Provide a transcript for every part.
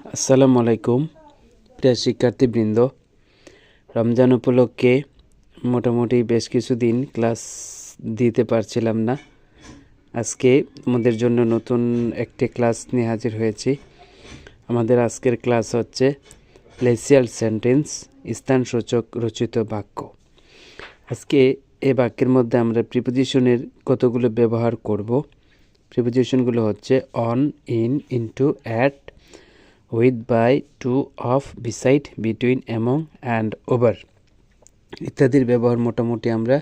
আসসালামু আলাইকুম, প্রিয় শিক্ষার্থীবৃন্দ। রমজান উপলক্ষে মোটামুটি বেশ কিছুদিন ক্লাস দিতে পারছিলাম না। আজকে আমাদের জন্য নতুন একটি ক্লাস নিয়ে হাজির হয়েছি। আমাদের আজকের ক্লাস হচ্ছে প্লেসিয়াল সেন্টেন্স, স্থানসূচক রচিত বাক্য। আজকে এই বাক্যের মধ্যে আমরা প্রিপোজিশনের কতগুলো ব্যবহার করব? প্রিপোজিশনগুলো হচ্ছে on in into at with by to of beside between among and over ইত্যাদির ব্যবহার মোটামুটি আমরা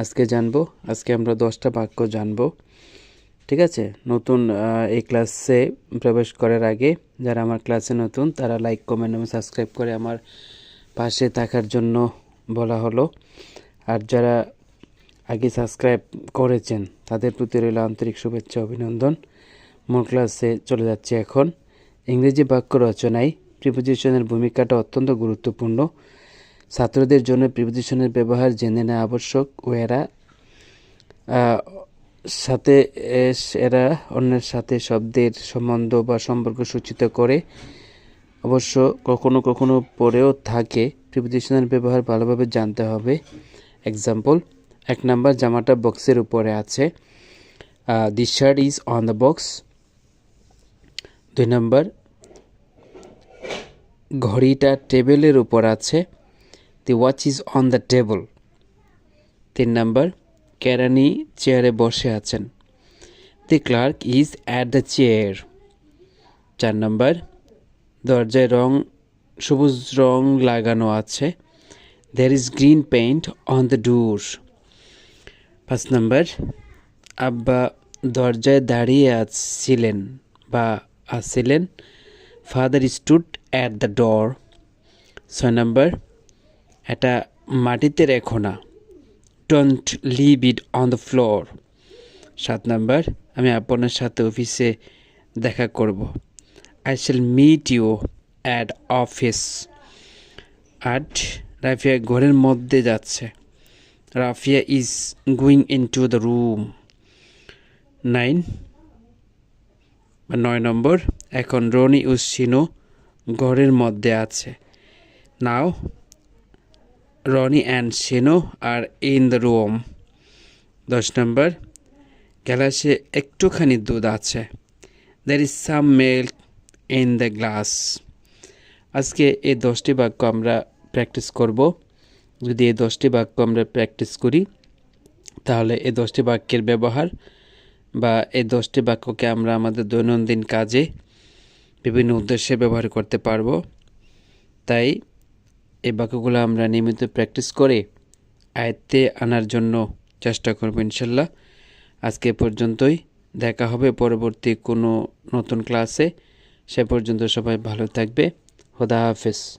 আজকে জানব। আজকে আমরা দশটা বাক্য জানব। ঠিক আছে? নতুন এই ক্লাসে প্রবেশ করার আগে যারা আমার ক্লাসে নতুন, তারা লাইক কমেন্ট এবং সাবস্ক্রাইব করে আমার পাশে থাকার জন্য বলা হলো। আর যারা আগে সাবস্ক্রাইব করেছেন, তাদের প্রতি রইল আন্তরিক শুভেচ্ছা, অভিনন্দন। মূল ক্লাসে চলে যাচ্ছে এখন। ইংরেজি বাক্য রচনায় প্রিপোজিশনের ভূমিকাটা অত্যন্ত গুরুত্বপূর্ণ। ছাত্রদের জন্য প্রিপোজিশনের ব্যবহার জেনে নেওয়া আবশ্যক ও এরা সাথে এরা অন্যের সাথে শব্দের সম্বন্ধ বা সম্পর্ক সূচিত করে। অবশ্য কখনো কখনো পরেও থাকে প্রিপোজিশনের ব্যবহার ভালোভাবে জানতে হবে। এক্সাম্পল এক নাম্বার জামাটা বক্সের উপরে আছে। The shirt is on the box দুই নাম্বার ঘড়িটা টেবিলের উপর আছে। The watch is on the table তিন নাম্বার, কেরানি চেয়ারে বসে আছেন। The clerk is at the chair চার নাম্বার, দরজায় রং, সবুজ রং লাগানো আছে। There is green paint on the door পাঁচ নাম্বার, আব্বা দরজায় দাঁড়িয়ে আছিলেন বা আছিলেন। Father stood at the door. ছয় নম্বর, এটা মাটিতে রেখো না। Don't leave it on the floor. সাত নম্বর, আমি আপনার সাথে অফিসে দেখা করব। I shall meet you at office. আট, রাফিয়া ঘরের মধ্যে যাচ্ছে। Rafia is going in to the room. Nine নয় নম্বর এখন রনি ও সিনো ঘরের মধ্যে আছে। Now, Roni and Sino are in the room দশ নম্বর গ্লাসে একটুখানি দুধ আছে। There is some milk in the glass আজকে এই দশটি বাক্য আমরা প্র্যাকটিস করব। যদি এই দশটি বাক্য আমরা প্র্যাকটিস করি, তাহলে এই দশটি বাক্যের ব্যবহার বা এই দশটি বাক্যকে আমরা আমাদের দৈনন্দিন কাজে বিভিন্ন উদ্দেশ্যে ব্যবহার করতে পারব। তাই এই বাক্যগুলো আমরা নিয়মিত প্র্যাকটিস করে আয়ত্তে আনার জন্য চেষ্টা করব ইনশাল্লাহ। আজকে পর্যন্তই। দেখা হবে পরবর্তী কোনো নতুন ক্লাসে। সে পর্যন্ত সবাই ভালো থাকবে। খোদা হাফেজ।